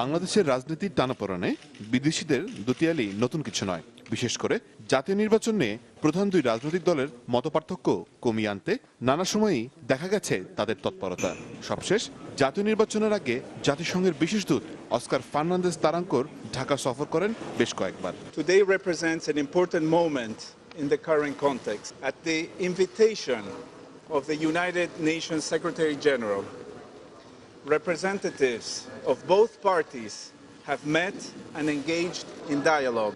বাংলাদেশের রাজনীতির টানাপোড়েনে বিদেশিদের দুতিয়ালি নতুন কিছু নয়। বিশেষ করে জাতীয় নির্বাচন নিয়ে প্রধান দুই রাজনৈতিক দলের মতপার্থক্য কমিয়ে আনতে নানা সময়ই দেখা গেছে তাদের তৎপরতা। সবশেষ জাতীয় নির্বাচনের আগে জাতিসংঘের বিশেষ দূত অস্কার ফার্নান্দেস তারাঙ্কর ঢাকা সফর করেন বেশ কয়েকবার। Today represents an important moment in the current context. At the invitation of the United Nations Secretary General, representatives of both parties have met and engaged in dialogue.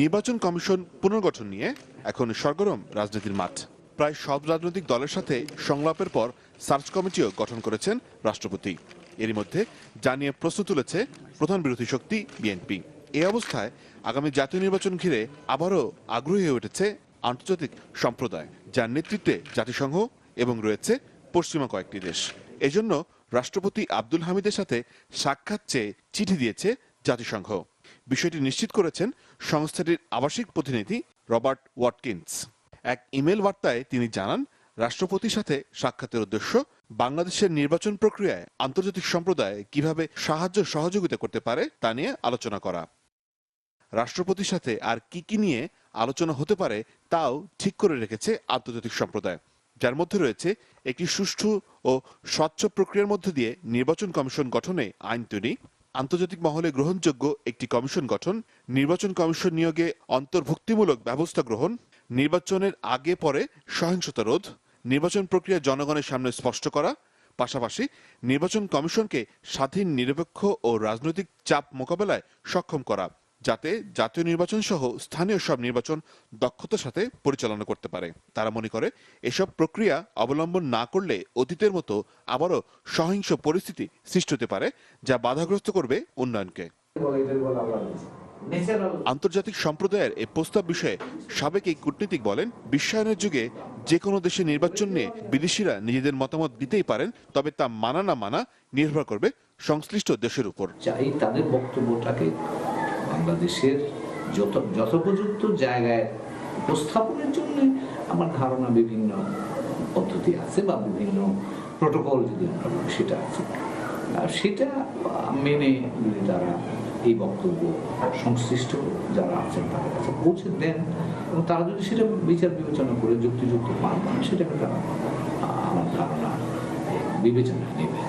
নির্বাচন কমিশন পুনর্গঠন নিয়ে এখন সরগরম রাজনীতির মাঠ। প্রায় সব রাজনৈতিক দলের সাথে সংলাপের পর সার্চ কমিটিও গঠন করেছেন রাষ্ট্রপতি। এরই মধ্যে যা নিয়ে প্রশ্ন তুলেছে প্রধান বিরোধী শক্তি বিএনপি। এই অবস্থায় আগামী জাতীয় নির্বাচন ঘিরে আবারও আগ্রহী হয়ে উঠেছে আন্তর্জাতিক সম্প্রদায়, যার নেতৃত্বে জাতিসংঘ এবং রয়েছে পশ্চিমা কয়েকটি দেশ। এজন্য রাষ্ট্রপতি আব্দুল হামিদের সাথে সাক্ষাৎ চেয়ে চিঠি দিয়েছে জাতিসংঘ। বিষয়টি নিশ্চিত করেছেন সংস্থাটির আবাসিক প্রতিনিধি রবার্ট ওয়াটকিন্স। এক ইমেল বার্তায় তিনি জানান, রাষ্ট্রপতির সাথে সাক্ষাতের উদ্দেশ্য, বাংলাদেশের নির্বাচন প্রক্রিয়ায় আন্তর্জাতিক সম্প্রদায় কীভাবে সাহায্য সহযোগিতা করতে পারে তা নিয়ে আলোচনা করা। রাষ্ট্রপতির সাথে আর কি কি নিয়ে আলোচনা হতে পারে তাও ঠিক করে রেখেছে আন্তর্জাতিক সম্প্রদায়। যার মধ্যে রয়েছে একটি সুষ্ঠু ও স্বচ্ছ প্রক্রিয়ার মধ্য দিয়ে নির্বাচন কমিশন গঠনে আইন তৈরি, আন্তর্জাতিক মহলে গ্রহণযোগ্য একটি কমিশন গঠন, নির্বাচন কমিশন নিয়োগে অন্তর্ভুক্তিমূলক ব্যবস্থা গ্রহণ, নির্বাচনের আগে পরে সহিংসতা রোধ, নির্বাচন প্রক্রিয়া জনগণের সামনে স্পষ্ট করা, পাশাপাশি নির্বাচন কমিশনকে স্বাধীন, নিরপেক্ষ ও রাজনৈতিক চাপ মোকাবেলায় সক্ষম করা। যাতে জাতীয় নির্বাচন সহ স্থানীয় সব নির্বাচন দক্ষতার সাথে পরিচালনা করতে পারে। তারা মনে করে, এসব প্রক্রিয়া অবলম্বন না করলে অতীতের মতো আবারও সহিংস পরিস্থিতি সৃষ্টি হতে পারে, যা বাধাগ্রস্ত করবে উন্নয়নকে। আন্তর্জাতিক সম্প্রদায়ের এই প্রস্তাব বিষয়ে সাবেক এই কূটনীতিক বলেন, বিশ্বায়নের যুগে যে কোনো দেশে নির্বাচন নিয়ে বিদেশিরা নিজেদের মতামত দিতেই পারেন, তবে তা মানা না মানা নির্ভর করবে সংশ্লিষ্ট দেশের উপর। চাই তাদের বক্তব্যটাকে বাংলাদেশের যত, যথোপযুক্ত জায়গায় উপস্থাপনের জন্য আমার ধারণা বিভিন্ন পদ্ধতি আছে বা বিভিন্ন প্রোটোকল যদি আমরা বলি, সেটা আছে। সেটা মেনে যদি তারা এই বক্তব্য সংশ্লিষ্ট যারা আছেন তাদের কাছে পৌঁছে দেন এবং তারা যদি সেটা বিচার বিবেচনা করে যুক্তিযুক্ত পান সেটাকে তারা আমার ধারণা বিবেচনা নেবে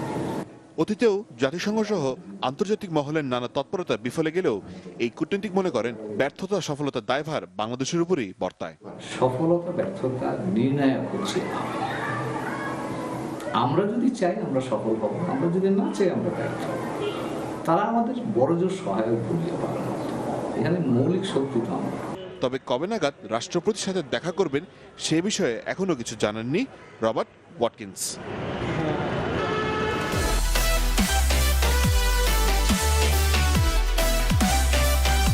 অতীতেও জাতিসংঘ সহ আন্তর্জাতিক মহলের নানা তৎপরতা বিফলে গেলেও এই কূটনীতিক মনে করেন ব্যর্থতা সফলতার দায়ভার বাংলাদেশের উপরই বর্তায়। সফলতা ব্যর্থতা নির্ণায়ক হচ্ছে আমরা যদি চাই আমরা সফল হব আমরা যদি না চাই আমরা ব্যর্থ তারা আমাদের বড়জোর সহায়ক ভূমিকা পালন এখানে মৌলিক শক্তি তো আমরা তবে কবে নাগাদ রাষ্ট্রপতির সাথে দেখা করবেন সে বিষয়ে এখনও কিছু জানাননি রবার্ট ওয়াটকিন্স।